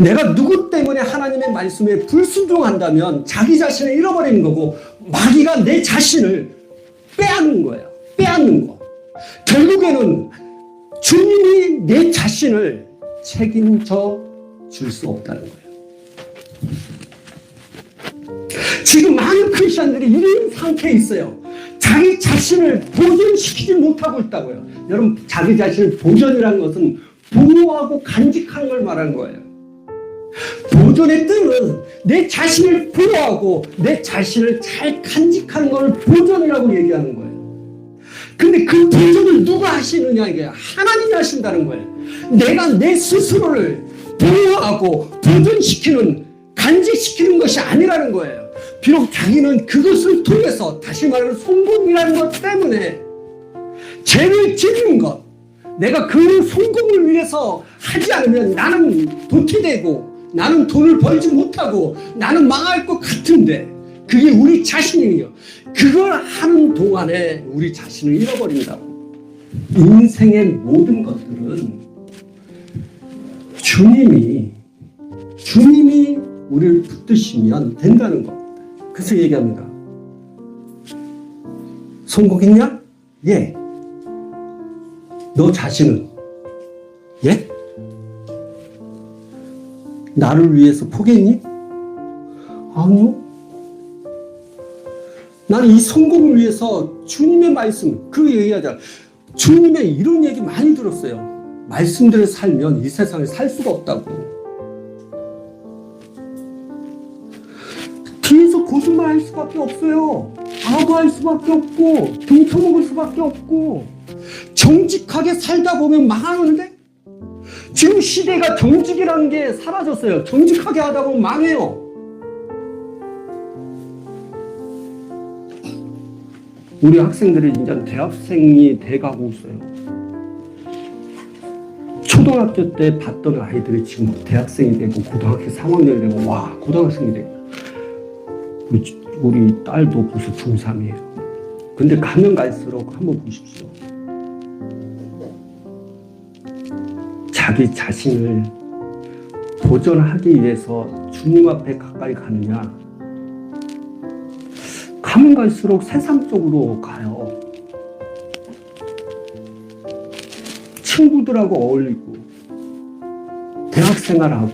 내가 누구 때문에 하나님의 말씀에 불순종한다면 자기 자신을 잃어버리는 거고 마귀가 내 자신을 빼앗는 거예요. 빼앗는 거. 결국에는 주님이 내 자신을 책임져 줄 수 없다는 거예요. 지금 많은 크리스천들이 이런 상태에 있어요. 자기 자신을 보존시키지 못하고 있다고요. 여러분, 자기 자신을 보존이라는 것은 보호하고 간직하는 걸 말하는 거예요. 보존의 뜻은 내 자신을 보호하고 내 자신을 잘 간직하는 걸 보존이라고 얘기하는 거예요. 근데 그 보존을 누가 하시느냐 이게 하나님이 하신다는 거예요. 내가 내 스스로를 보호하고 보존시키는 간직시키는 것이 아니라는 거예요. 비록 자기는 그것을 통해서 다시 말하면 성공이라는 것 때문에 죄를 지는 것 내가 그 성공을 위해서 하지 않으면 나는 도태되고 나는 돈을 벌지 못하고 나는 망할 것 같은데 그게 우리 자신이에요. 그걸 하는 동안에 우리 자신을 잃어버린다고. 인생의 모든 것들은 주님이 주님이 우리를 붙드시면 된다는 겁니다. 그래서 얘기합니다. 성공했냐? 예. 너 자신은 예? 나를 위해서 포기했니? 아니요. 나는 이 성공을 위해서 주님의 말씀, 그 얘기하자. 주님의 이런 얘기 많이 들었어요. 말씀대로 살면 이 세상에 살 수가 없다고. 뒤에서 거짓말 할 수밖에 없어요. 아부할 수밖에 없고, 등쳐먹을 수밖에 없고, 정직하게 살다 보면 망하는데? 지금 시대가 정직이라는 게 사라졌어요. 정직하게 하다 보면 망해요. 우리 학생들이 이제 대학생이 돼가고 있어요. 초등학교 때 봤던 아이들이 지금 대학생이 되고 고등학교 3학년이 되고 와 고등학생이 되고 우리, 우리 딸도 벌써 중3이에요. 근데 가면 갈수록 한번 보십시오. 자기 자신을 보존하기 위해서 주님 앞에 가까이 가느냐? 가면 갈수록 세상 쪽으로 가요. 친구들하고 어울리고, 대학 생활하고,